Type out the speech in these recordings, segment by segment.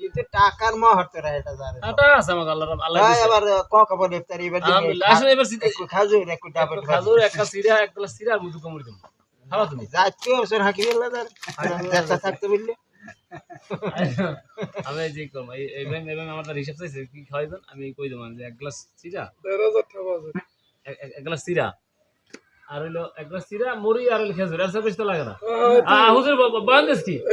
এতে টাকার মহত্ব রে এটা জানে আটা আছে আমাকে আল্লাহ আল্লাহ ভাই দিছে। ক কবর ইফতারি এবার আসলে এবার শীতে একটু খাজুর একটু ডাবল খাজুর একটা সিরা এক গ্লাস সিরা মুদু কামড় দিন খাওয়া তুমি। যাচ্ছে অবসর হাঁকি বললে তার দেখা থাকতে বললে। আমি যে করব আমার তার হিসাব চাইছে কি খাওয়াইবেন? আমি কই দেবো যে এক গ্লাস সিরা? এক গ্লাস সিরা। আর হইল সিরা মুড়ি আর হইল খেজুর আর সব কিছু লাগে না। আহ, হুজুর ব-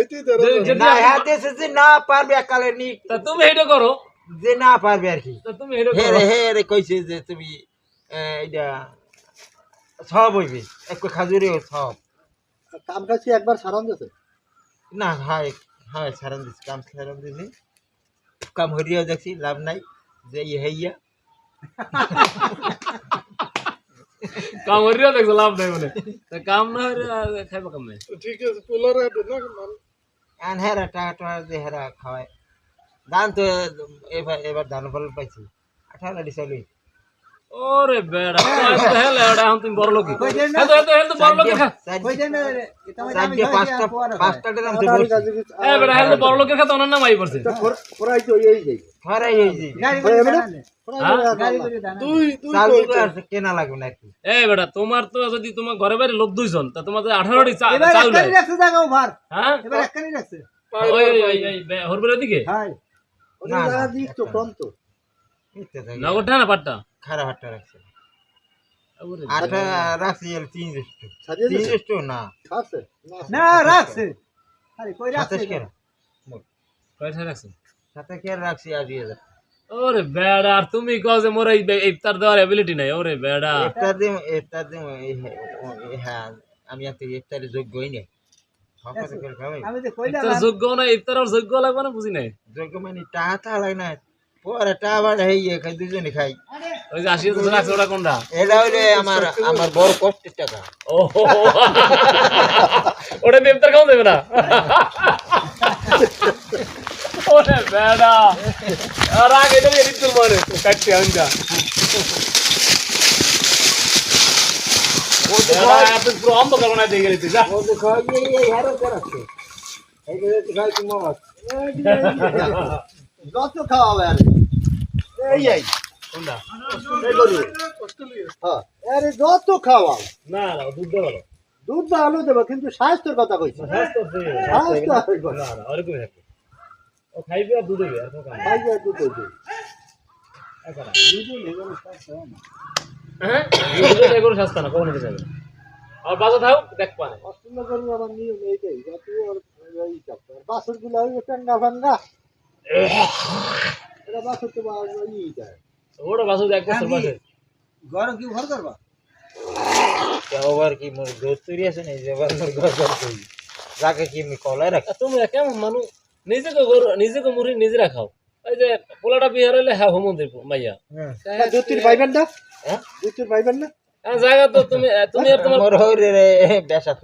কি না আমি- হ্যাঁ যে না পারবে একালে নি। তা তুমি এটা করো। যে না পারবে আর কি। তা তুমি এটা হে করো। হে রে কইছে যে তুমি সব হইবে। খাজুরেও সব। কাম কাছে একবার সারান দিতে না হাই হাই সারান দিছি কাম সারান দিছি কাম হরিয়া দেখছি লাভ নাই। যে ইয়ে হইয়া। কাম হরিয়া দেখছ লাভ নাই তা কাম না হলে আর খাইবা কাম নাই। আন হেরা টাকা যে হেরা খাওয়ায় ধান তো এবার এবার ধান ফল পাইছি। আঠারো ডিসালি ওরে বেড়া তো হেলে ওটা এখন তুমি বড় লোক হ্যাঁ তো হ্যাঁ তো বড় লোক পাঁচটা পাঁচটা তো বলছি এ বেড়া তো বড় লোকের খাতে ওনার নাম আই পড়ছে পড়াই তো এই যাই খরাই করে আর কেনা লাগবে না কি বেটা তোমার তো যদি তোমার ঘরে বাইরে লোক দুইজন তা তোমাদের আঠারোটি চা- চাউল হ্যাঁ? দিকে পাট্টা? খারাপ হাটটা রাখছে। ওরে রাখছি এর তিন জ্যেষ্ঠ তিন জ্যেষ্ঠ না। না রাখছে। আরে কই রাখছে কেন কয়টা আর ওরে বেড়া আর তুমি কও যে মোর ইফতার দেওয়ার এবিলিটি নাই ওরে বেড়া। ইফতার দিম ইফতার দিম হ্যাঁ আমি আর ইফতারে যোগ্যই নেই। ইফতার যোগ্য না ইফতার আর যোগ্য লাগবে না বুঝি নাই? যোগ্য মানে টাকা তা লাগে না পরে টাকা বাড়ে হইয়ে খাই দুজনে খাই। ওই যে আশি হাজার রাখছো ওটা কোনটা? এটা হইলে আমার আমার বড় কষ্টের টাকা। ও ওটা দিয়ে ইফতার খাওয়া দেবে না? ওরে বেড়া আর আগে তো এদিক তুল মারে কাটতে আনজা বেড়া এত পুরো অন্ধকার বানায় দিয়ে গেলি যা ও তো খাই এই হারে রাখছে এই যে খাই মাছ যত খাওয়াবে আর এই এই কোনটা এই করি হ্যাঁ আরে যত খাওয়া না না দুধ দুধ আলু দেবো কিন্তু স্বাস্থ্যের কথা কইছি। স্বাস্থ্য স্বাস্থ্য না না ওরকমই থাকবে ও খাইবে আর দুধ দেবে আর কোনো কাম নেই। খাইয়ে দুধ দেবে একারা। হ্যাঁ দুধ দেবে কোনো সস্তা না কখনো কিছু হবে না। আর বাজা থাক দেখ পানে অস্ট্রেলিয়া করি আমার নিয়ম এইটাই যত এই চাপটা বাসরগুলো ওই টাঙ্গা ফাঙ্গা এটা বাসর তো ই যায় ওটা বাসু এক বছর বাসে গরম কি ঘর করবা ওভার কি মোর দোস্ত তৈরি আছে না যে ওভার মোর ঘর ঘর করি যাকে কি আমি কলাই রাখি আর তুমি কেমন মানুষ নিজেকে গরু নিজেকে মুড়ি নিজে রাখাও ওই যে পোলাটা বিহার হইলে হ্যাঁ হোমন্দির মাইয়া। হ্যাঁ। দুধ তুই পাইবেন না? হ্যাঁ? দুধ তুই পাইবেন না? হ্যাঁ, জায়গা তো তুমি তুমি আর তোমার মোর হইরে রে বেসাত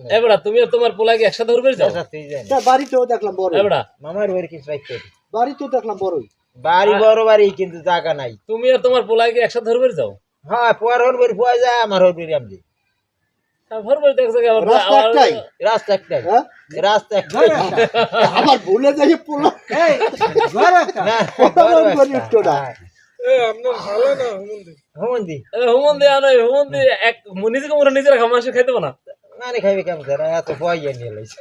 তুমি আর তোমার পোলাকে একসাথে যাও? বেসাত তুই জানি তা বাড়িতেও দেখলাম বড়। এবারা মামার বাড়ি কিছু রাখতে হবে। বাড়িতেও দেখলাম বড়ই। বাড়ি বড় বাড়ি কিন্তু জায়গা নাই। তুমি আর তোমার পোলাকে একসাথে ধরবে যাও? হ্যাঁ পোয়ার হল বাড়ি ফুয়া যায় আমার হল বাড়ি আমি আবার ভুলে যাই পোলা এই ঘর একটা। না আমার বাড়ি একটাটা। হুমন্দি? হুমন্দি। আনো হুমন্দি এক নিজেকে মুড়ে নিজে রাখা মানুষের খাইতে না। মানে খাইবে কেমন এত বইয়া নিয়ে লাইছে।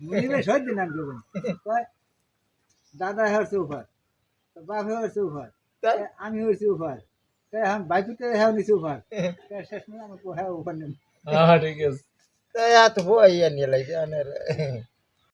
মুনিবে সহ্য নাম দেবেন দাদা হচ্ছে উপর বাপ হচ্ছে উপর আমি হচ্ছে উপর আমি বাইকুতে হ্যাঁ নিচে তাই শেষ নয় আমার হ্যাঁ উপর হ্যাঁ ঠিক আছে। এত বইয়া নিয়ে আনের